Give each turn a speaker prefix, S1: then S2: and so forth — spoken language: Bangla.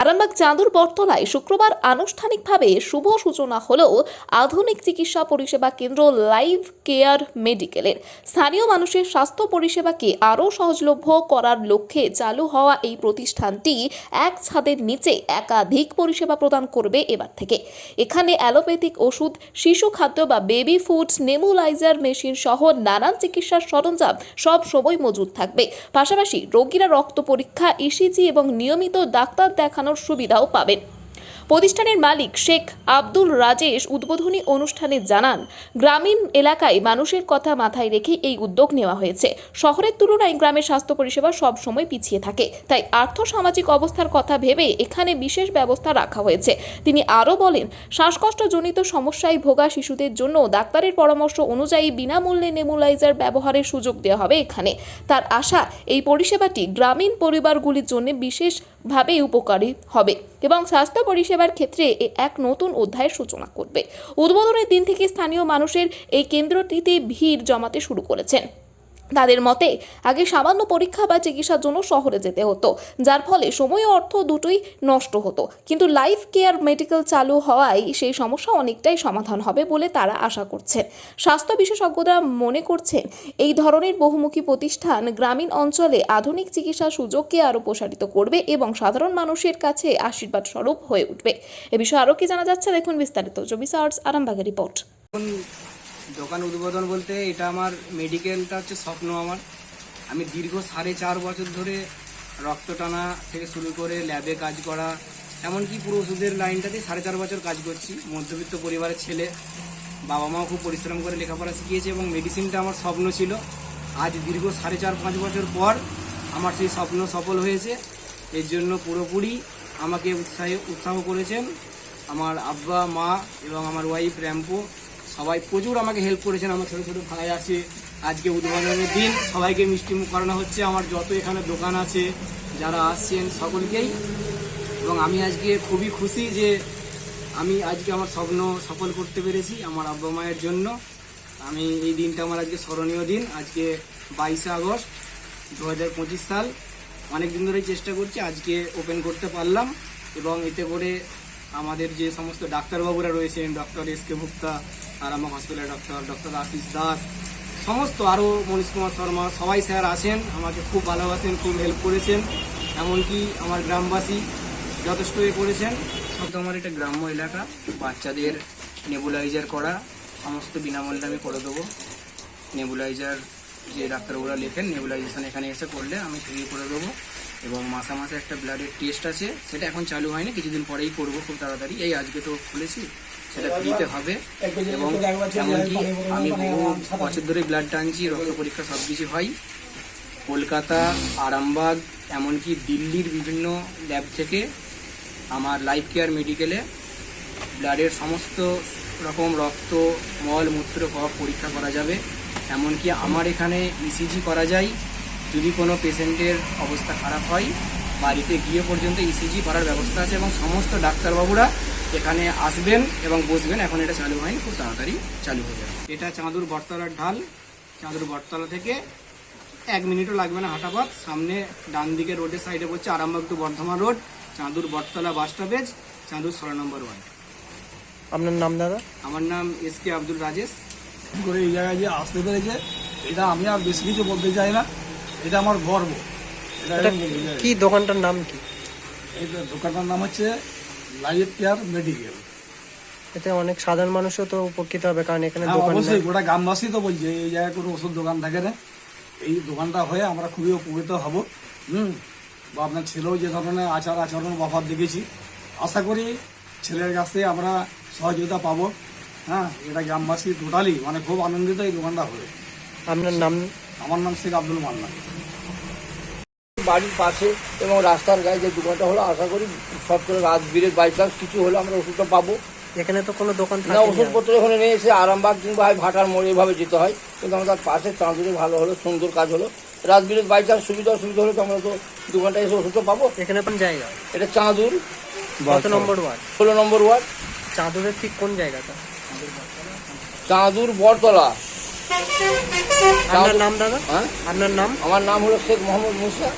S1: আরামবাগ চাঁদুর বটতলায় শুক্রবার আনুষ্ঠানিকভাবে শুভ সূচনা হলেও আধুনিক চিকিৎসা পরিষেবা কেন্দ্র লাইভ কেয়ার মেডিকেলের। স্থানীয় মানুষের স্বাস্থ্য পরিষেবাকে আরও সহজলভ্য করার লক্ষ্যে চালু হওয়া এই প্রতিষ্ঠানটি এক ছাদের নিচে একাধিক পরিষেবা প্রদান করবে এবার থেকে। এখানে অ্যালোপ্যাথিক ওষুধ, শিশু খাদ্য বা বেবি ফুড নেমুলাইজার মেশিন সহ নানান চিকিৎসার সরঞ্জাম সব সময় মজুদ থাকবে। পাশাপাশি রোগীরা রক্ত পরীক্ষা ইসিজি এবং নিয়মিত ডাক্তার দেখানোর সুবিধাও পাবেন। প্রতিষ্ঠানের মালিক শেখ আব্দুল রাজেশ উদ্বোধনী অনুষ্ঠানে জানান, গ্রামীণ এলাকায় মানুষের কথা মাথায় রেখে এই উদ্যোগ নেওয়া হয়েছে। শহরের তুলনায় গ্রামের স্বাস্থ্য পরিষেবা সব সময় পিছিয়ে থাকে। তাই আর্থ সামাজিক অবস্থার কথা ভেবে এখানে বিশেষ ব্যবস্থা রাখা হয়েছে। তিনি আরও বলেন, শ্বাসকষ্টজনিত সমস্যায় ভোগা শিশুদের জন্য ডাক্তারের পরামর্শ অনুযায়ী বিনামূল্যে নেমুলাইজার ব্যবহারের সুযোগ দেওয়া হবে এখানে। তার আশা, এই পরিষেবাটি গ্রামীণ পরিবারগুলির জন্য বিশেষভাবে উপকারী হবে। এবং স্বাস্থ্য পরিষেবার ক্ষেত্রে এ এক নতুন অধ্যায়ের সূচনা করবে। উদ্বোধনের দিন থেকে স্থানীয় মানুষের এই কেন্দ্রটিতে ভিড় জমাতে শুরু করেছেন। তাদের মতে, আগে সামান্য পরীক্ষা বা চিকিৎসার জন্য শহরে যেতে হতো, যার ফলে সময় অর্থ দুটোই নষ্ট হতো। কিন্তু লাইফ কেয়ার মেডিকেল চালু হওয়ায় সেই সমস্যা অনেকটাই সমাধান হবে বলে তারা আশা করছেন। স্বাস্থ্য বিশেষজ্ঞরা মনে করছেন, এই ধরনের বহুমুখী প্রতিষ্ঠান গ্রামীণ অঞ্চলে আধুনিক চিকিৎসার সুযোগকে আরও প্রসারিত করবে এবং সাধারণ মানুষের কাছে আশীর্বাদ স্বরূপ হয়ে উঠবে। এ বিষয়ে আরও কি জানা যাচ্ছে? দেখুন বিস্তারিত। চব্বিশ আওয়ার্স আরামবাগের রিপোর্ট।
S2: দোকান উদ্বোধন বলতে এটা আমার মেডিকেলটা হচ্ছে স্বপ্ন আমার। আমি দীর্ঘ সাড়ে চার বছর ধরে রক্ত টানা থেকে শুরু করে ল্যাবে কাজ করা, এমনকি পুরো ওষুধের লাইনটাতে সাড়ে চার বছর কাজ করছি। মধ্যবিত্ত পরিবারের ছেলে বাবা মাও খুব পরিশ্রম করে লেখাপড়া শিখিয়েছে এবং মেডিসিনটা আমার স্বপ্ন ছিল। আজ দীর্ঘ সাড়ে চার, পাঁচ বছর পর আমার সেই স্বপ্ন সফল হয়েছে। এর জন্য পুরোপুরি আমাকে উৎসাহে, উৎসাহ করেছেন আমার আব্বা, মা এবং আমার ওয়াইফ র্যাম্পো সবাই প্রচুর আমাকে হেল্প করেছেন, আমার ছোটো ছোটো ভাই আছে। আজকে উদ্বোধনের দিন, সবাইকে মিষ্টি মুখ করানো হচ্ছে, আমার যত এখানে দোকান আছে, যারা আসছেন সকলকেই। এবং আমি আজকে খুবই খুশি যে আমি আজকে আমার স্বপ্ন সফল করতে পেরেছি আমার আব্বা মায়ের জন্য। আমি এই দিনটা আমার আজকে স্মরণীয় দিন, আজকে বাইশে আগস্ট দু পঁচিশ সাল। অনেক দিন ধরেই চেষ্টা করছি আজকে ওপেন করতে পারলাম এবং এতে করে আমাদের যে সমস্ত ডাক্তারবাবুরা রয়েছেন, ডক্টর এস কে ভুক্তা আরামা হসপিটালের ডক্টর ডক্টর আশিস দাস, সমস্ত আরও মনীষ কুমার শর্মা, সবাই স্যার আসেন আমাকে খুব ভালোবাসেন, খুব হেল্প করেছেন, এমনকি আমার গ্রামবাসী যথেষ্ট এ করেছেন। সব আমার এটা গ্রাম্য এলাকা, বাচ্চাদের নেবুলাইজার করা, সমস্ত বিনামূল্যে আমি করে দেবো। নেবুলাইজার যে ডাক্তারবাবুরা লেখেন নেবুলাইজেশন এখানে এসে করলে আমি ফ্রি করে দেবো। এবং মাসে মাসে একটা ব্লাডের টেস্ট আছে, সেটা এখন চালু হয়নি, কিছুদিন পরেই করব খুব তাড়াতাড়ি। এই আজকে তো খুলেছি, সেটা ফ্রিতে হবে। এবং এমনকি আমি বহু বছর ধরে ব্লাড টানছি, রক্ত পরীক্ষা সব কিছু হয়। কলকাতা, আরামবাগ, এমনকি দিল্লির বিভিন্ন ল্যাব থেকে আমার লাইফ কেয়ার মেডিকেলে ব্লাডের সমস্ত রকম রক্ত মল মূত্র পরীক্ষা করা যাবে। এমনকি আমার এখানে ইসিজি করা যায়। যদি কোনো পেশেন্টের অবস্থা খারাপ হয় বাড়িতে গিয়ে পর্যন্ত ইসিজি করার ব্যবস্থা আছে এবং সমস্ত ডাক্তারবাবুরা এখানে আসবেন এবং বসবেন। এখন এটা চালু হয়নি খুব তাড়াতাড়ি চালু হয়ে যাবে। এটা চাঁদুর বটতলার ঢাল। চাঁদুর বটতলা থেকে এক মিনিটও লাগবে না হাঁটা পথ। সামনে ডান দিকে রোডের সাইডে পড়ছে Arambagh to Bardhaman road Chandur Battala bus stoppage Chandur ষোলো নম্বর ওয়ার্ড
S3: আপনার নাম দাদা?
S2: আমার নাম এস কে আব্দুল রাজেশ।
S4: করে এই জায়গায় যে আসতে পেরেছে এটা আমি আর বেশি কিছু বলতে চাই না। এটা আমার গর্ব।
S3: কি দোকানটার নাম কি?
S4: এটা দোকানটার নাম হচ্ছে লাইফ কেয়ার মেডিকেল
S3: এতে অনেক সাধারণ মানুষও তো উপকৃত হবে কারণ এখানে
S4: হ্যাঁ
S3: দোকান
S4: অবশ্যই গোটা গ্রামবাসী তো বলছে এই জায়গায় কোনো ওষুধ দোকান থাকে না। এই দোকানটা হয়ে আমরা খুবই উপকৃত হব। হুম বা আপনার ছেলেও যে ধরনের আচার আচরণ ব্যবহার দেখেছি আশা করি ছেলের কাছ থেকে আমরা সহযোগিতা পাবো। হ্যাঁ এটা গ্রামবাসী টোটালি মানে খুব আনন্দিত এই দোকানটা হবে
S3: আপনার নাম?
S4: আমার নাম শেখ আব্দুল মান্না।
S5: বাড়ির পাশে এবং রাস্তার গায়ে যে দোকানটা হলো আশা করি সব করে রাত বিরেত বাই চান্স কিছু হলে আমরা ওষুধটা পাবো।
S3: এখানে তো কোনো দোকান না
S5: ওষুধপত্র এখানে নিয়ে এসে আরামবাগ কিংবা হয় ভাটার মোড়ে এভাবে যেতে হয়। কিন্তু আমাদের পাশে চাঁদুরে ভালো হলো সুন্দর কাজ হলো। রাত বিরেত বাই চান্স সুবিধা অসুবিধা হলে তো আমরা তো দোকানটা এসে ওষুধটা পাবো।
S3: এখানে কোন জায়গা?
S5: এটা চাঁদুর।
S3: কত নম্বর ওয়ার্ড?
S5: ষোলো নম্বর ওয়ার্ড।
S3: চাঁদুরের ঠিক কোন জায়গাটা?
S5: চাঁদুর বটতলা।
S3: আপনার নাম দাদা?
S5: হ্যাঁ?
S3: আপনার নাম?
S5: আমার নাম হলো শেখ মোহাম্মদ মুসা।